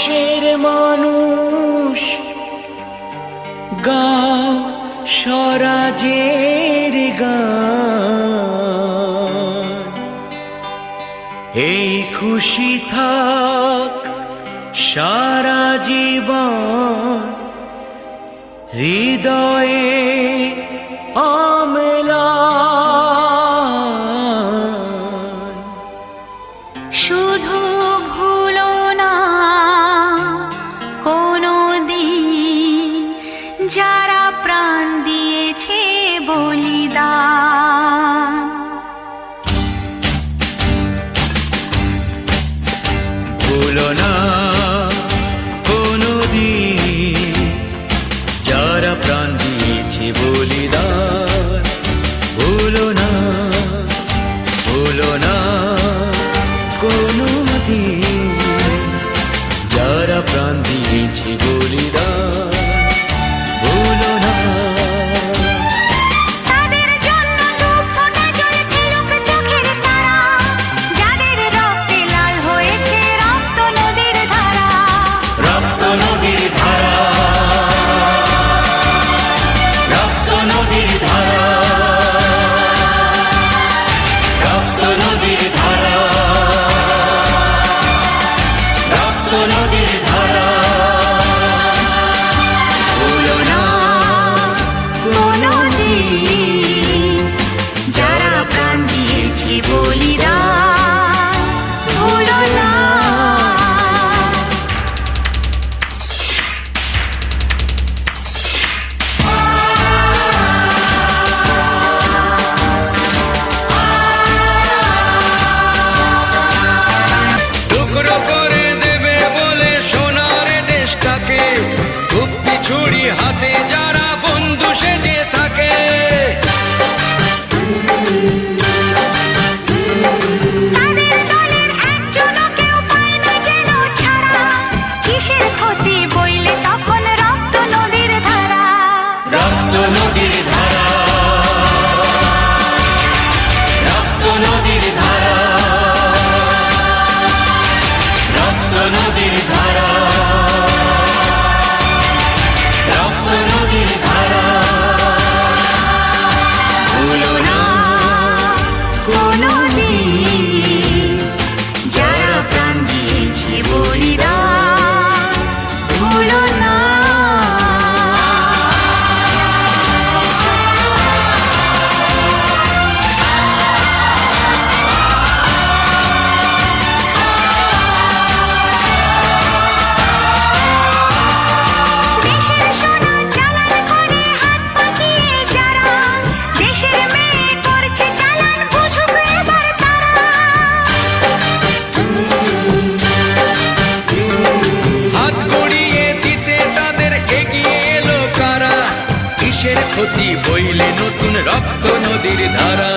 মানুষের মানুষ গাও স্বরাজের এই খুশি থাক সারা জীবন হৃদয়ে অমেলান ভুলো না। কোনো দিন যারা প্রাণ দিয়েছে বলিদান, ভুলো না ভুলো না। কোনো যারা প্রাণ দিয়েছে বলিদান ক্ষতি বইলে নতুন রক্ত নদীর ধারা।